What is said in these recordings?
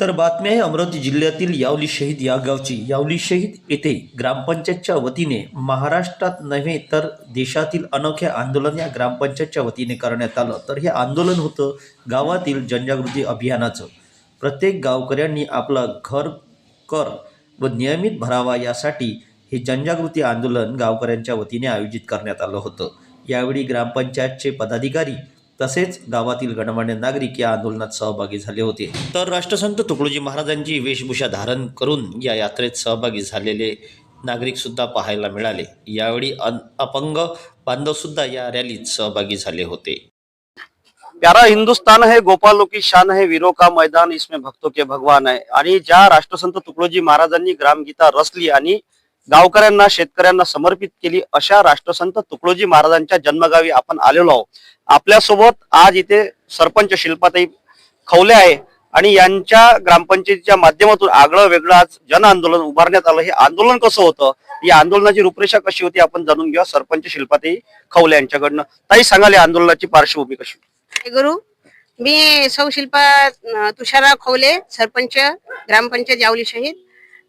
तर बातमी आहे अमरावती जिल्ह्यातील यावली शहीद या गावची. यावली शहीद येथे ग्रामपंचायतच्या वतीने महाराष्ट्रात नव्हे तर देशातील अनोखे आंदोलन या ग्रामपंचायतच्या वतीने करण्यात आलं. तर हे आंदोलन होतं गावातील जनजागृती अभियानाचं. प्रत्येक गावकऱ्यांनी आपला घर कर व नियमित भरावा यासाठी हे जनजागृती आंदोलन गावकऱ्यांच्या वतीने आयोजित करण्यात आलं होतं. यावेळी ग्रामपंचायतचे पदाधिकारी तसेच गावातील गणमान्य नागरिक या आंदोलनात सहभागी झाले होते. तर राष्ट्रसंत तुकडोजी महाराजांची वेशभूषा धारण करून या यात्रेत सहभागी झालेले नागरिक सुद्धा पाहायला मिळाले. यावेळी अन अपंग बांधव सुद्धा या रॅलीत सहभागी झाले होते. प्यारा हिंदुस्तान है गोपालों की शान है वीरों का मैदान इसमें भक्तों के भगवान आहे आणि ज्या राष्ट्रसंत तुकडोजी महाराजांनी ग्रामगीता रचली आणि गावकऱ्यांना शेतकऱ्यांना समर्पित केली अशा राष्ट्रसंत तुकडोजी महाराजांच्या जन्मगावी आपण आलेलो आहोत. आपल्यासोबत आज इथे सरपंच शिल्पाताई खवले आहे आणि यांच्या ग्रामपंचायतीच्या माध्यमातून आगळं वेगळं आज जन आंदोलन उभारण्यात आलं. हे आंदोलन कसं होतं? या आंदोलनाची रूपरेषा कशी होती? आपण जाणून घेऊया सरपंच शिल्पाताई खवले यांच्याकडनं. ताई सांगाल या आंदोलनाची पार्श्वभूमी कशी? गुरु मी सौ शिल्पा तुषारा खवले सरपंच ग्रामपंचायत जावली शहीद.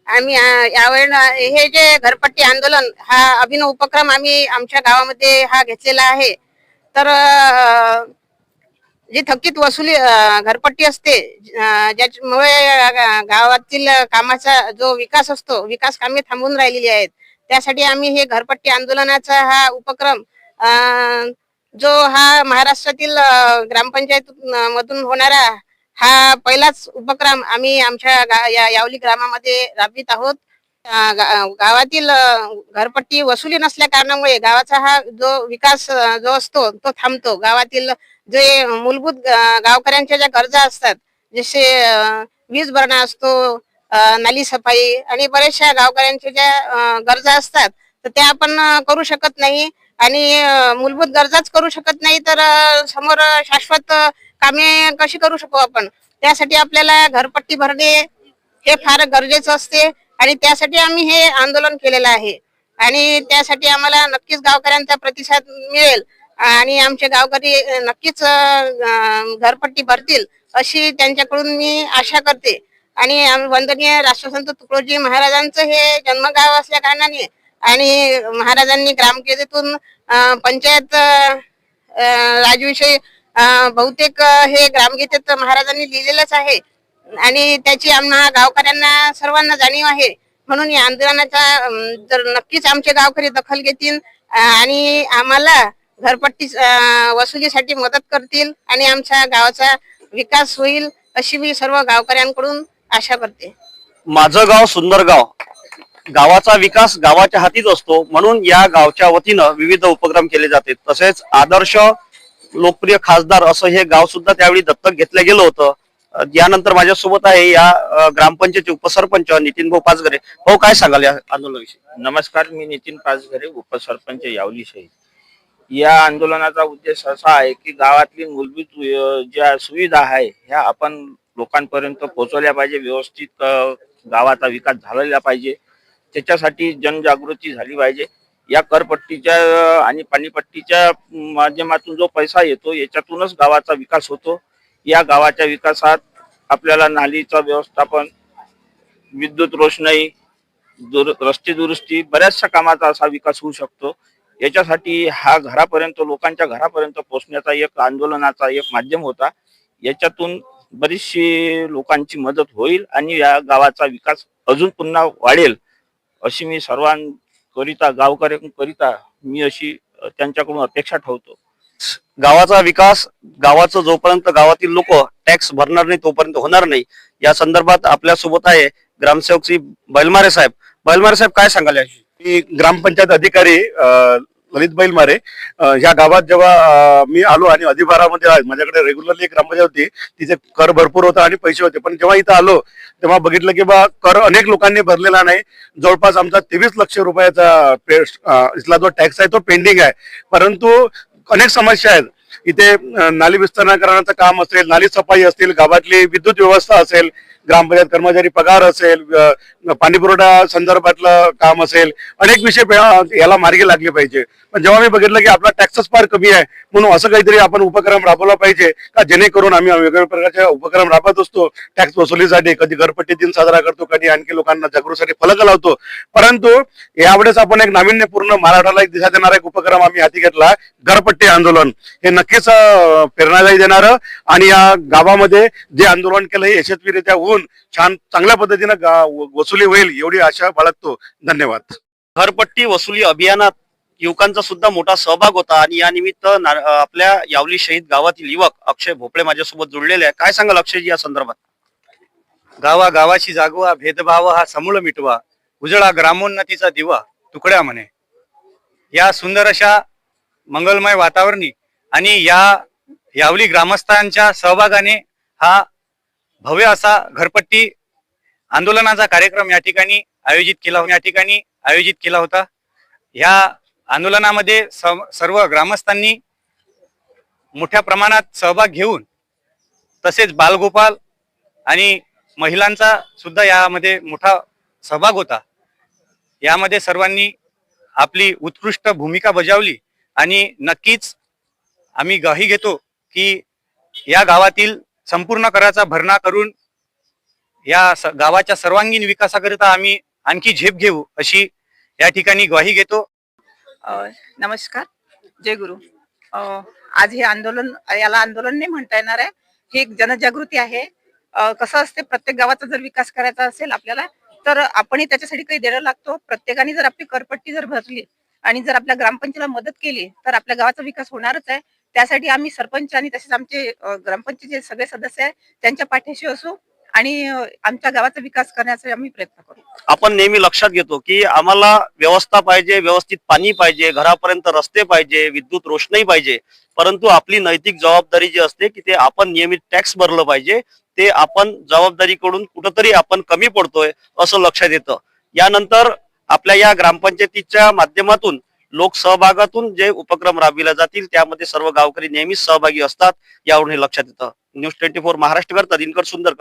आम्ही अं, यावेळेला हे जे घरपट्टी आंदोलन हा अभिनव उपक्रम आम्ही आमच्या गावामध्ये हा घेतलेला आहे. तर जी थकीत वसुली घरपट्टी असते ज्याच्यामुळे गावातील कामाचा जो विकास असतो विकास कामे थांबून राहिलेली आहेत. त्यासाठी आम्ही हे घरपट्टी आंदोलनाचा हा उपक्रम जो हा महाराष्ट्रातील ग्रामपंचायत मधून होणारा हा पहिलाच उपक्रम आम्ही आमच्या गा- या- यावली ग्रामामध्ये राबवित आहोत. गावातील घरपट्टी वसुली नसल्या कारणामुळे गावाचा हा जो विकास जो असतो तो थांबतो. गावातील जे मूलभूत गावकऱ्यांच्या ज्या गरजा असतात जसे वीज भरणा असतो नाली सफाई आणि बऱ्याचशा गावकऱ्यांच्या ज्या गरजा असतात तर त्या आपण करू शकत नाही. आणि मूलभूत गरजाच करू शकत नाही तर समोर शाश्वत कामे कशी करू शकू आपण? त्यासाठी आपल्याला घरपट्टी भरणे हे फार गरजेचं असते आणि त्यासाठी आम्ही हे आंदोलन केलेलं आहे. आणि त्यासाठी आम्हाला नक्कीच गावकऱ्यांचा प्रतिसाद मिळेल आणि आमचे गावकरी नक्कीच घरपट्टी भरतील अशी त्यांच्याकडून मी आशा करते. आणि आम्ही वंदनीय राष्ट्रसंत तुकडोजी महाराजांचं हे जन्मगाव असल्या कारणाने आणि महाराजांनी ग्रामकेंद्रातून पंचायत राजविषयी बहुतेक हे ग्रामगीतेत महाराजांनी लिहिलेलंच आहे. आणि त्याची आम्हा गावकऱ्यांना सर्वांना जाणीव आहे. म्हणून या आंदोलनाचा जर नक्कीच आमचे गावकरी दखल घेतील आणि आम्हाला घरपट्टी वसुलीसाठी मदत करतील आणि आमच्या गावाचा विकास होईल अशी मी सर्व गावकऱ्यांकडून आशा करते. माझं गाव सुंदर गाव गावाचा विकास गावाच्या हातीच असतो. म्हणून या गावच्या वतीनं विविध उपक्रम केले जाते तसेच आदर्श लोकप्रिय खासदार असं हे गाव सुद्धा त्यावेळी दत्तक घेतलं गेलं होतं. यानंतर माझ्यासोबत आहे या अ, ग्रामपंचायतचे उपसरपंच नितीन भाऊ पाचघरे. भाऊ काय सांगाल या आंदोलनाविषयी? नमस्कार मी नितीन पाचघरे उपसरपंच यावली शहीद. या आंदोलनाचा उद्देश असा आहे की गावातली मूलभूत ज्या सुविधा आहे ह्या आपण लोकांपर्यंत पोहोचवल्या पाहिजे व्यवस्थित गावाचा विकास झालेला पाहिजे. त्याच्यासाठी जनजागृती झाली पाहिजे. या करपट्टीच्या आणि पाणीपट्टीच्या माध्यमातून जो पैसा येतो याच्यातूनच गावाचा विकास होतो. या गावाच्या विकासात आपल्याला नालीचं व्यवस्थापन विद्युत रोषणाई दुर रस्ते दुरुस्ती बऱ्याचशा कामाचा असा विकास होऊ शकतो. याच्यासाठी हा घरापर्यंत लोकांच्या घरापर्यंत पोहोचण्याचा एक आंदोलनाचा एक माध्यम होता. याच्यातून बरीचशी लोकांची मदत होईल आणि या गावाचा विकास अजून पुन्हा वाढेल अशी मी करिता गावकऱ्यांकरिता मी अशी त्यांच्याकडून अपेक्षा ठेवतो. गावाचा विकास गावाचं जोपर्यंत गावातील लोक टॅक्स भरणार नाही तोपर्यंत होणार नाही. या संदर्भात आपल्यासोबत आहे ग्रामसेवक श्री बैलमारे साहेब. बैलमारे साहेब काय सांगाल मी ग्रामपंचायत अधिकारी अ, ललित बैलमारे ह्या गावात जेव्हा मी आलो आणि अधिभारामध्ये माझ्याकडे रेग्युलरली एक ग्रामपंचायत होती तिथे कर भरपूर होता आणि पैसे होते. पण जेव्हा इथं आलो तेव्हा बघितलं की बा कर अनेक लोकांनी भरलेला नाही. जवळपास आमचा तेवीस लक्ष रुपयाचा इथला जो टॅक्स आहे तो पेंडिंग आहे. परंतु अनेक समस्या आहेत. इथे नाली नाली विस्तारीकरणाचं काम असेल नाली सफाई असतील गावातली विद्युत व्यवस्था असेल ग्रामपंचायत कर्मचारी पगार असेल पाणी पाणीपुरवठा संदर्भातलं काम असेल अनेक विषय याला मार्गी लागले पाहिजे. पण जेव्हा मी बघितलं की आपला टॅक्सच फार कमी आहे म्हणून असं काहीतरी आपण उपक्रम राबवला पाहिजे का जेणेकरून आम्ही वेगवेगळ्या प्रकारचे उपक्रम राबवत असतो टॅक्स वसुलीसाठी कधी घरपट्टी दिन साजरा करतो कधी आणखी लोकांना जागृतीसाठी फलक लावतो. परंतु यावेळेस आपण एक नाविन्यपूर्ण मराठाला एक दिशा देणारा एक उपक्रम आम्ही हाती घेतला घरपट्टी आंदोलन. हे नक्कीच प्रेरणादायी देणारं. आणि या गावामध्ये जे आंदोलन केलं हे यशस्वीरित्या होऊन छान चांगल्या पद्धतीनं गा- वसुली होईल एवढी आशा बाळगतो. धन्यवाद. घरपट्टी वसुली अभियानात युवकांचा सुद्धा मोठा सहभाग होता आणि या निमित्त आपल्या यावली शहीद गावातील युवक अक्षय भोपळे माझ्यासोबत जोडलेले आहे काय सांगाल अक्षयजी या संदर्भात? गावा गावाची जागवा भेदभाव हा समूळ मिटवा उजळा ग्रामोन्नतीचा दिवा तुकड्या म्हणे. या सुंदर अशा मंगलमय वातावरणी आणि या यावली ग्रामस्थांच्या सहभागाने हा भव्य असा घरपट्टी आंदोलनाचा कार्यक्रम या ठिकाणी आयोजित केला या ठिकाणी आयोजित केला होता. या आंदोलनामध्ये सर्व ग्रामस्थांनी मोठ्या प्रमाणात सहभाग घेऊन तसेच बालगोपाल आणि महिलांचा सुद्धा यामध्ये मोठा सहभाग होता. यामध्ये सर्वांनी आपली उत्कृष्ट भूमिका बजावली आणि नक्कीच आम्ही ग्वाही घेतो की या गावातील संपूर्ण कराचा भरणा करून या गावाच्या सर्वांगीण विकासाकरिता आम्ही आणखी झेप घेऊ अशी या ठिकाणी ग्वाही घेतो. नमस्कार. जय गुरु. आज हे आंदोलन याला आंदोलन नाही म्हणता येणार आहे. ही एक जनजागृती आहे. कसं असते प्रत्येक गावाचा जर विकास करायचा असेल आपल्याला तर आपणही त्याच्यासाठी काही द्यायला लागतो. प्रत्येकाने जर आपली करपट्टी जर भरली आणि जर आपल्या ग्रामपंचायतीला मदत केली तर आपल्या गावाचा विकास होणारच आहे. त्यासाठी आम्ही सरपंच आणि तसेच आमचे अ, ग्रामपंचायतीचे सगळे सदस्य आहे त्यांच्या पाठीशी असू आणि आमच्या गावाचा विकास करण्याचा आम्ही प्रयत्न करू. आपण नेहमी लक्षात घेतो की आम्हाला व्यवस्था पाहिजे व्यवस्थित पाणी पाहिजे घरापर्यंत रस्ते पाहिजे विद्युत रोषणाई पाहिजे. परंतु आपली नैतिक जबाबदारी जी असते की ते आपण नियमित टॅक्स भरलं पाहिजे ते आपण जबाबदारीकडून कुठंतरी आपण कमी पडतोय असं लक्षात येतं. यानंतर आपल्या या ग्रामपंचायतीच्या माध्यमातून लोक सहभागातून जे उपक्रम राबविले जातील त्यामध्ये सर्व गावकरी नेहमीच सहभागी असतात यावरून हे लक्षात येतं. न्यूज ट्वेंटी फोर महाराष्ट्रकर दिनकर सुंदर